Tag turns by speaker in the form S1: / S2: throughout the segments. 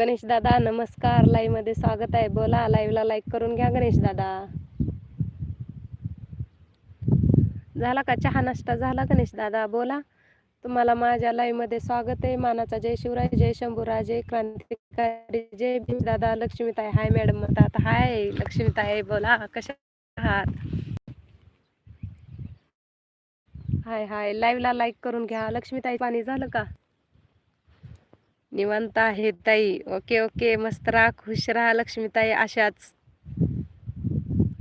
S1: गणेश दादा नमस्कार. लाईव्हमध्ये स्वागत आहे. बोला लाईव्हला लाईक करून घ्या गणेश दादा. झाला का चहा नाश्ता? झाला गणेश दादा? बोला. तुम्हाला माझ्या लाईव्हमध्ये स्वागत आहे. मानाचा जय शिवराय जय शंभूराज जय क्रांतिकारी जय भीम दादा लक्ष्मीताई. हाय मॅडम म्हणतात. हाय लक्ष्मीताई. बोला कशा आहात? हाय हाय लाईव्हला लाईक करून घ्या. लक्ष्मीताई पाणी झालं का? निवांत आहे ताई. Okay okay. मस्त राहा खुश राहा लक्ष्मीताई. अशाच.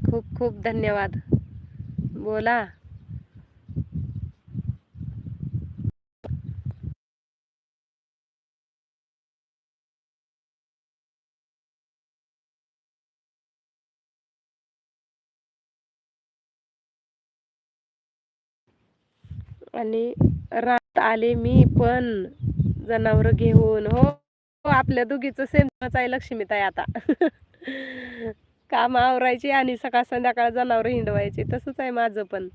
S1: खूप खूप धन्यवाद. बोला. आणि रात आले मी पण जनावर घेऊन. हो हो, आपल्या दोघीचं सेमच आहे लक्ष्मीताई आता. काम आवरायची आणि सकाळ संध्याकाळ जनावर हिंडवायची. तसंच आहे माझं पण.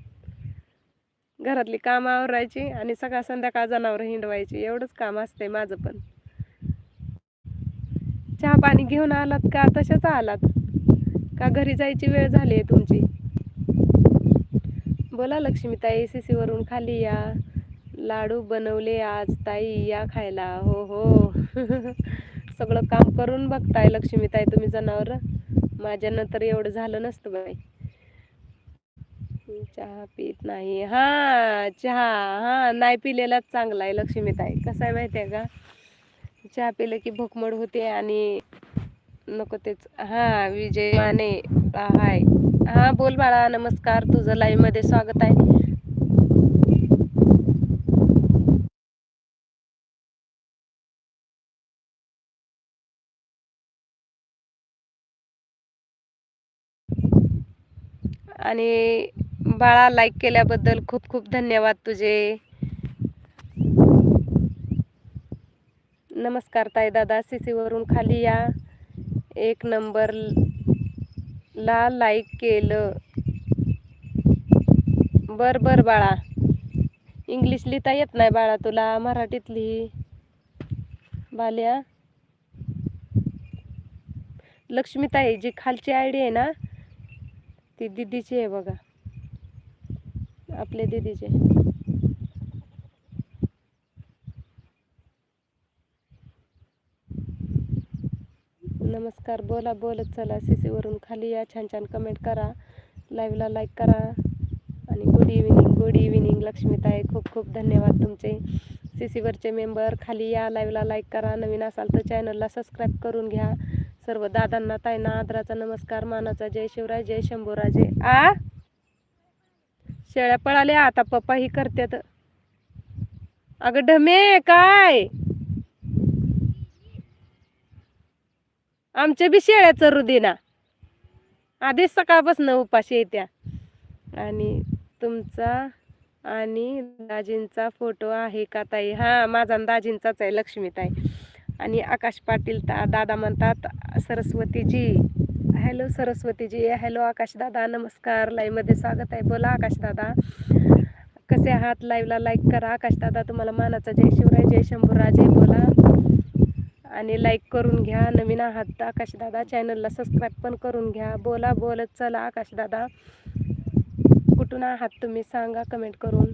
S1: घरातली काम आवरायची आणि सकाळ संध्याकाळ जनावर हिंडवायची. एवढंच काम असतंय माझं पण. चहा पाणी घेऊन आलात का? तशाच आलात. का घरी जायची वेळ झाली आहे तुमची? बोला लक्ष्मीताई सीसीवरून खाली या. लाडू बनवले आज ताई या खायला. हो हो. सगळं काम करून बघताय लक्ष्मीताई तुम्ही जनावर. माझ्यानं तर एवढं झालं नसतं बाई. चहा पित नाही. हा चहा. हा नाही पिलेलाच चांगला आहे लक्ष्मीताई. कसं आहे माहिती आहे का? चहा पिलं की भूकमड होते आणि नको तेच. हा विजय माने हाय. हा बोल बाळा नमस्कार. तुझं लाईव्हमध्ये स्वागत आहे. आणि बाळा लाईक केल्याबद्दल खूप खूप धन्यवाद तुझे. नमस्कार ताई दादा सी वरून खाली या. एक नंबर ला लाईक केलं. बर बर बाळा. इंग्लिश लिहिता येत नाही बाळा तुला मराठीत लिही बाल्या. लक्ष्मीताई जी खालची आयडी आहे ना ती दिदीची आहे बघा. आपल्या दिदीचे. नमस्कार बोला बोलत चला. सीसीवरून खाली या. छान छान कमेंट करा. लाईव्हला लाईक करा. आणि गुड इव्हिनिंग गुड इव्हिनिंग लक्ष्मीताई खूप खूप धन्यवाद तुमचे. सीसीवरचे मेंबर खाली या. लाईव्हला लाईक करा. नवीन असाल तर चॅनलला सबस्क्राईब करून घ्या. सर्व दादांना ताईंना आदराचा नमस्कार मानाचा जय शिवराय जय शंभूराजे. आ? शेळ्या पळाल्या आता पप्पा ही करतात अगं ढमे काय? आमच्या बी शेळ्या चरू देना. आधीच सकाळपासून उपाशी येत्या. आणि तुमचा आणि दाजींचा फोटो आहे का ताई? हा माझा दाजींचाच आहे लक्ष्मीताई. आणि आकाश पाटील ता दादा म्हणतात सरस्वतीजी. हॅलो सरस्वतीजी. हॅलो आकाश दादा. नमस्कार. लाईव्हमध्ये स्वागत आहे. बोला आकाश दादा. कसे आहात? लाईव्हला लाईक करा. आकाश दादा तुम्हाला मानाचा जय शिवराय जय शंभूराजे बोला. आणि लाईक करून घ्या. नवीन आहात आकाश दादा. चॅनलला सबस्क्राईब पण करून घ्या. बोला बोलत चला आकाश दादा. कुठून आहात तुम्ही? सांगा कमेंट करून.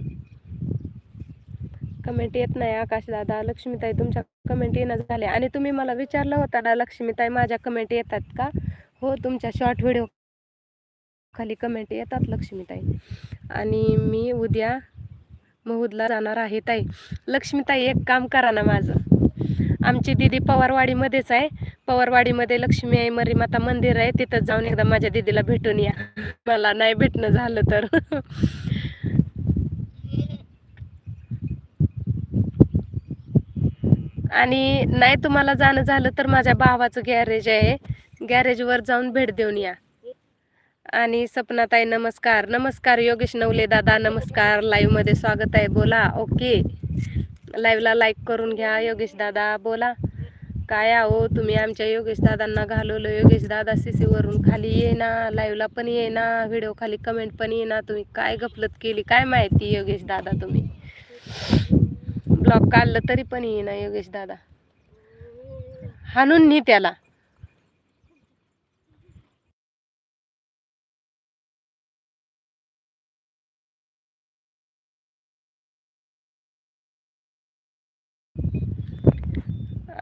S1: कमेंट येत नाही आकाश दादा लक्ष्मीताई तुमच्या कमेंट येणं झाले. आणि तुम्ही मला विचारलं होता ना लक्ष्मीताई माझ्या कमेंट येतात का? हो तुमच्या शॉर्ट व्हिडिओ खाली कमेंट येतात लक्ष्मीताई. आणि मी उद्या महूदला जाणार आहे ताई. लक्ष्मीताई एक काम करा ना माझं. आमची दिदी पवारवाडीमध्येच आहे. पवारवाडीमध्ये लक्ष्मी आई मरीमाता मंदिर आहे. तिथं जाऊन एकदा माझ्या दिदीला भेटून या. मला नाही भेटणं झालं तर. आणि नाही तुम्हाला जाणं झालं तर माझ्या भावाचं गॅरेज आहे. गॅरेजवर जाऊन भेट देऊन या. आणि सपनाताई नमस्कार. नमस्कार योगेश नवले दादा. नमस्कार. लाईव्हमध्ये स्वागत आहे. बोला. ओके. लाईव्हला लाईक करून घ्या योगेश दादा. बोला. काय आहो तुम्ही आमच्या योगेश दादांना घालवलं. योगेश दादा सीसी वरून खाली ये ना लाईव्हला पण ये ना व्हिडिओ खाली कमेंट पण ये ना तुम्ही काय गफलत केली? काय माहिती योगेश दादा तुम्ही? ब्लॉग काढलं तरी पण येईना योगेश दादा. हाणून नी त्याला.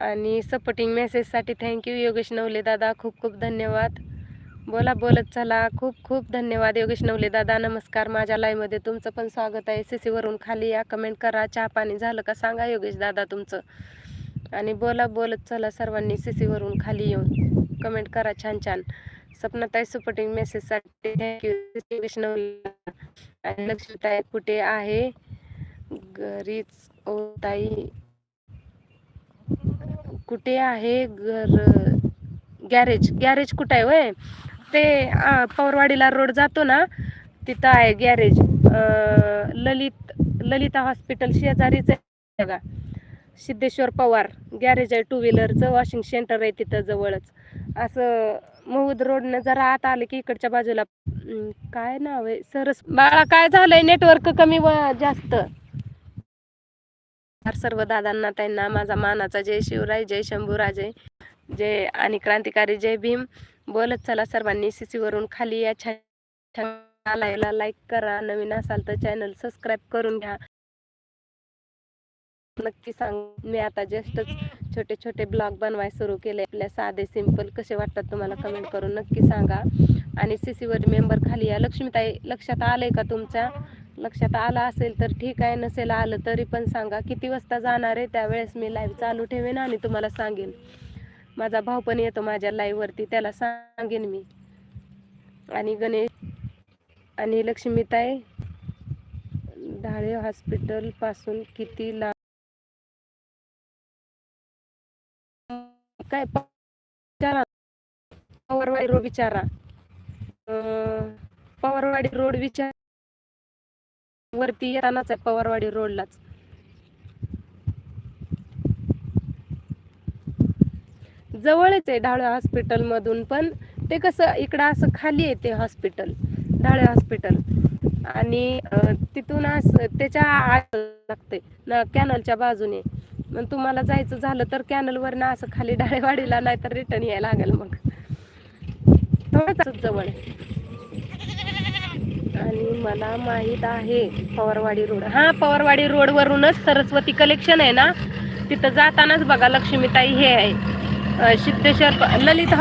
S1: आणि सपोर्टिंग मेसेजसाठी थँक्यू योगेश नवले दादा. खूप खूप धन्यवाद. बोला बोलत चला. खूप खूप धन्यवाद योगेश नवले दादा. नमस्कार माझ्या लाईव्हमध्ये तुमचं पण स्वागत आहे. सी सीवरून खाली या कमेंट करा. चहा पाणी झालं का सांगा योगेश दादा तुमचं. आणि बोला बोलत चला सर्वांनी सी सीवरून खाली येऊन. कमेंट करा छान छान. सपनाताई सपोर्टिंग मेसेजसाठी थँक्यू योगेश नवले आणि लक्ष्मीताई कुठे आहे? घरीच ओ ताई. कुठे आहे? घर गॅरेज. गॅरेज कुठं आहे वय ते पौरवाडीला पवारवाडीला रोड जातो ना तिथं आहे गॅरेज. ललित ललिता हॉस्पिटल शेजारीच आहे बघा. सिद्धेश्वर पवार गॅरेज आहे टू व्हीलरचं वॉशिंग सेंटर आहे तिथं जवळच. असं महूद रोडनं जरा आत आलं की इकडच्या बाजूला काय नाव आहे? सरस बाळा काय झालंय? नेटवर्क कमी व जास्त. सर्व दादांना त्यांना माझा मानाचा जय शिवराय जय शंभूराजे जय आणि क्रांतिकारी जय भीम. बोलत चला सर्वांनी सी सीवरून खाली या छान लाईव्हला लाईक करा. नवीन असाल तर चॅनल सबस्क्राईब करून घ्या. नक्की सांग मी आता जस्टच छोटे छोटे ब्लॉग बनवाय सुरू केले. आपल्या साधे सिंपल कसे वाटतात तुम्हाला कमेंट करून नक्की सांगा. आणि सी सी वर मेंबर खाली या. लक्ष्मीताई लक्षात आलंय का तुमच्या? लक्षात आलं असेल तर ठीक आहे. नसेल आलं तरी पण सांगा. किती वाजता जाणार आहे? त्यावेळेस मी लाईव्ह चालू ठेवेन आणि तुम्हाला सांगेन. माझा भाऊ पण येतो माझ्या लाईववरती त्याला सांगेन मी. आणि गणेश आणि लक्ष्मीताई ढाळे हॉस्पिटलपासून किती लांब? काय विचारा. पवारवाडी रोड विचारा. पवारवाडी रोड विचार वरती येतानाच आहे पवारवाडी रोडलाच जवळच आहे ढाळे हॉस्पिटल मधून पण ते कसं इकडं असं खाली आहे ते हॉस्पिटल ढाळे हॉस्पिटल आणि तिथून असं त्याच्या आत लागते ना कॅनलच्या बाजूने. मग तुम्हाला जायचं झालं तर कॅनलवरनं असं खाली डाळेवाडीला नाही तर रिटर्न यायला लागेल मग. थोडंच जवळ. आहे. आणि मला माहीत आहे पवारवाडी रोड. हा पवारवाडी रोड वरूनच सरस्वती कलेक्शन आहे ना? तिथं जातानाच बघा लक्ष्मीताई हे आहे. सिद्धेश्वर ललित